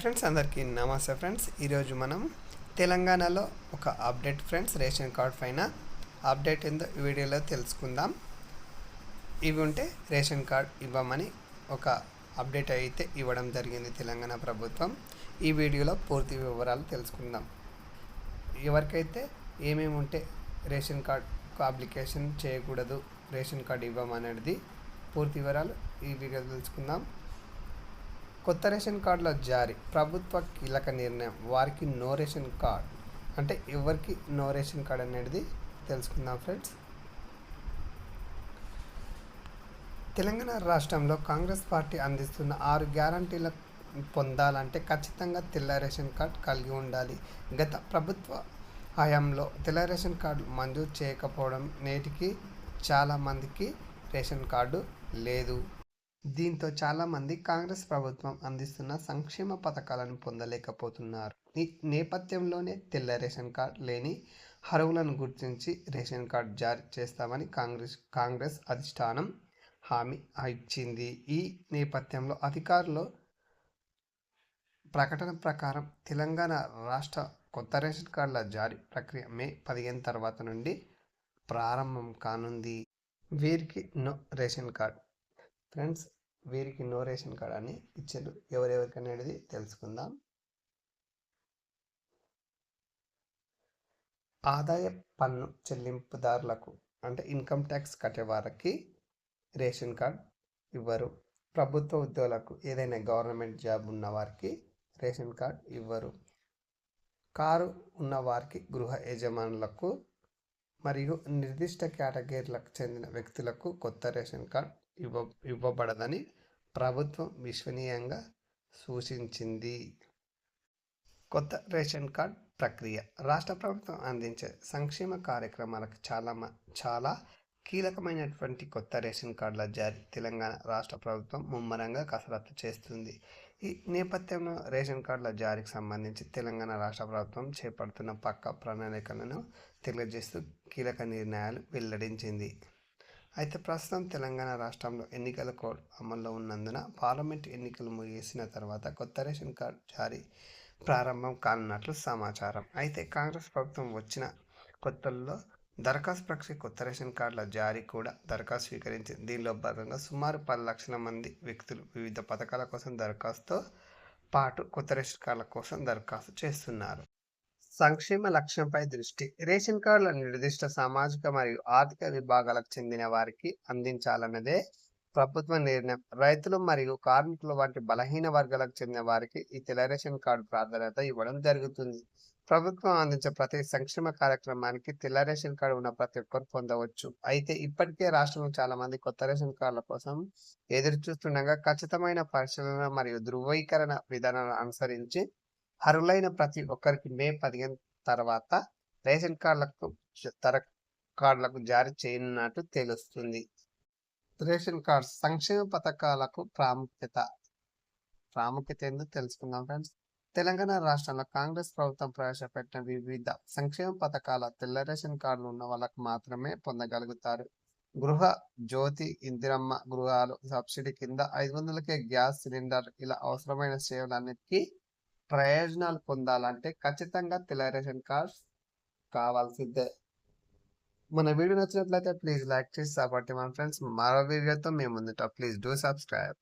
Friends అందరికీ నమస్తే friends. ఈరోజు మనం తెలంగాణలో ఒక అప్డేట్ ఫ్రెండ్స్ రేషన్ కార్డ్ పైన అప్డేట్ ఏందో ఈ వీడియోలో తెలుసుకుందాం. ఇవి ఉంటే రేషన్ కార్డ్ ఇవ్వమని ఒక అప్డేట్ అయితే ఇవ్వడం జరిగింది తెలంగాణ ప్రభుత్వం. ఈ వీడియోలో పూర్తి వివరాలు తెలుసుకుందాం. ఎవరికైతే ఏమేమి ఉంటే రేషన్ కార్డ్ అప్లికేషన్ చేయకూడదు రేషన్ కార్డ్ ఇవ్వమనేది పూర్తి వివరాలు ఈ వీడియో తెలుసుకుందాం. కొత్త రేషన్ కార్డుల జారీ. ప్రభుత్వ కీలక నిర్ణయం. వారికి నో రేషన్ కార్డ్. అంటే ఎవరికి నో రేషన్ కార్డ్ అనేది తెలుసుకుందాం ఫ్రెండ్స్. తెలంగాణ రాష్ట్రంలో కాంగ్రెస్ పార్టీ అందిస్తున్న ఆరు గ్యారంటీల పొందాలంటే ఖచ్చితంగా తెల్ల రేషన్ కార్డ్ కలిగి ఉండాలి. గత ప్రభుత్వ హయాంలో తెల్ల రేషన్ కార్డు మంజూరు చేయకపోవడం నేటికి చాలామందికి రేషన్ కార్డు లేదు. దీంతో చాలామంది కాంగ్రెస్ ప్రభుత్వం అందిస్తున్న సంక్షేమ పథకాలను పొందలేకపోతున్నారు. ఈ నేపథ్యంలోనే తెల్ల రేషన్ కార్డ్ లేని అర్హులను గుర్తించి రేషన్ కార్డ్ జారీ చేస్తామని కాంగ్రెస్ కాంగ్రెస్ అధిష్టానం హామీ ఇచ్చింది. ఈ నేపథ్యంలో అధికారులు ప్రకటన ప్రకారం తెలంగాణ రాష్ట్ర కొత్త రేషన్ కార్డుల జారీ ప్రక్రియ మే పదిహేను తర్వాత నుండి ప్రారంభం కానుంది. వీరికి నో రేషన్ కార్డ్. ఫ్రెండ్స్ వీరికి నో రేషన్ కార్డ్ అని ఇచ్చారు. ఎవరెవరికనేది తెలుసుకుందాం. ఆదాయ పన్ను చెల్లింపుదారులకు అంటే ఇన్కమ్ ట్యాక్స్ కట్టేవారికి రేషన్ కార్డ్ ఇవ్వరు. ప్రభుత్వ ఉద్యోగులకు ఏదైనా గవర్నమెంట్ జాబ్ ఉన్న వారికి రేషన్ కార్డ్ ఇవ్వరు. కారు ఉన్న వారికి గృహ యజమానులకు మరియు నిర్దిష్ట కేటగిరీలకు చెందిన వ్యక్తులకు కొత్త రేషన్ కార్డ్ ఇవ్వ ఇవ్వబడదని ప్రభుత్వం విశ్వనీయంగా సూచించింది. కొత్త రేషన్ కార్డ్ ప్రక్రియ. రాష్ట్ర ప్రభుత్వం అందించే సంక్షేమ కార్యక్రమాలకు చాలా చాలా కీలకమైనటువంటి కొత్త రేషన్ కార్డుల జారీ తెలంగాణ రాష్ట్ర ప్రభుత్వం ముమ్మరంగా కసరత్తు చేస్తుంది. ఈ నేపథ్యంలో రేషన్ కార్డుల జారీకి సంబంధించి తెలంగాణ రాష్ట్ర ప్రభుత్వం చేపడుతున్న పక్క ప్రణాళికలను తెలియజేస్తూ కీలక నిర్ణయాలు వెల్లడించింది. అయితే ప్రస్తుతం తెలంగాణ రాష్ట్రంలో ఎన్నికల కోడ్ అమల్లో ఉన్నందున పార్లమెంట్ ఎన్నికలు ముగిసిన తర్వాత కొత్త రేషన్ కార్డు జారీ ప్రారంభం కానున్నట్లు సమాచారం. అయితే కాంగ్రెస్ ప్రభుత్వం వచ్చిన కొత్తల్లో దరఖాస్తు ప్రక్రియ కొత్త రేషన్ కార్డుల జారీ కూడా దరఖాస్తు స్వీకరించింది. దీనిలో భాగంగా సుమారు పది లక్షల మంది వ్యక్తులు వివిధ పథకాల కోసం దరఖాస్తుతో పాటు కొత్త రేషన్ కార్డుల కోసం దరఖాస్తు చేస్తున్నారు. సంక్షేమ లక్ష్యంపై దృష్టి. రేషన్ కార్డుల నిర్దిష్ట సామాజిక మరియు ఆర్థిక విభాగాలకు చెందిన వారికి అందించాలన్నదే ప్రభుత్వ నిర్ణయం. రైతులు మరియు కార్మికులు వంటి బలహీన వర్గాలకు చెందిన వారికి ఈ తెల్ల రేషన్ కార్డు ప్రాధాన్యత ఇవ్వడం జరుగుతుంది. ప్రభుత్వం అందించే ప్రతి సంక్షేమ కార్యక్రమానికి తెల్ల రేషన్ కార్డు ఉన్న ప్రతి ఒక్కరు పొందవచ్చు. అయితే ఇప్పటికే రాష్ట్రంలో చాలా మంది కొత్త రేషన్ కార్డుల కోసం ఎదురు చూస్తుండగా ఖచ్చితమైన పరిశీలన మరియు ధృవీకరణ విధానాలను అనుసరించి అర్హులైన ప్రతి ఒక్కరికి మే పదిహేను తర్వాత రేషన్ కార్డులకు తర కార్డులకు జారీ చేయనున్నట్టు తెలుస్తుంది. రేషన్ కార్డ్ సంక్షేమ పథకాలకు ప్రాముఖ్యత ప్రాముఖ్యత ఎందుకు తెలుసుకుందాం ఫ్రెండ్స్. తెలంగాణ రాష్ట్రంలో కాంగ్రెస్ ప్రభుత్వం ప్రవేశపెట్టిన వివిధ సంక్షేమ పథకాల తెల్ల రేషన్ కార్డులు ఉన్న వాళ్ళకు మాత్రమే పొందగలుగుతారు. గృహ జ్యోతి ఇందిరమ్మ గృహాలు సబ్సిడీ కింద ఐదు వందలకే గ్యాస్ సిలిండర్ ఇలా అవసరమైన సేవలన్నిటికీ ప్రయోజనాలు పొందాలంటే ఖచ్చితంగా తెలరేషన్ కార్డ్స్ కావాల్సిందే. మన వీడియో నచ్చినట్లయితే ప్లీజ్ లైక్ చేసి సపోర్ట్ మన ఫ్రెండ్స్ మరో వీడియోతో మేము ముందుట. Please do subscribe.